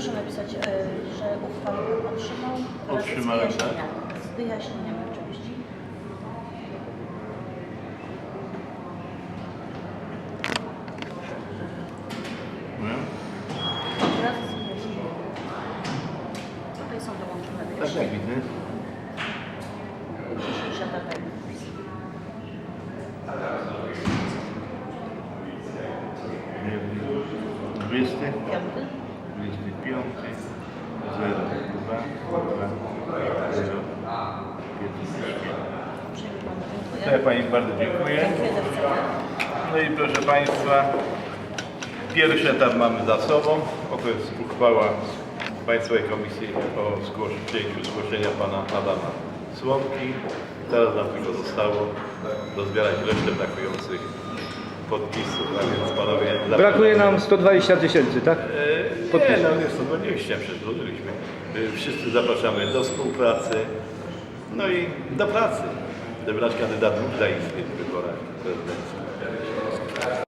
Proszę napisać, e, że uchwałę otrzymał. wraz z Otrzymałem, tak. wyjaśnieniami. Z wyjaśnieniami oczywiście. Mówię? Wraz z wyjaśnieniami. Tutaj są dołączone Tak, wyjaśnienia. jak widzę. Dzisiejsza data. Nie wiem. 20, Piąty. To ja. Pani bardzo dziękuję. No i proszę Państwa, pierwszy etap mamy za sobą. Oto jest uchwała Państwowej Komisji o zgłosz- przyjęciu zgłoszenia Pana Adama Słomki. Teraz nam tylko zostało rozbierać resztę brakujących podpisów, a więc Panowie... Brakuje nam 120 tysięcy, tak? Nie, no jest 120, przedłożyliśmy. E, Wszyscy zapraszamy do współpracy, no i do pracy. Wybrać kandydatów dla Izby w wyborach prezydenckich.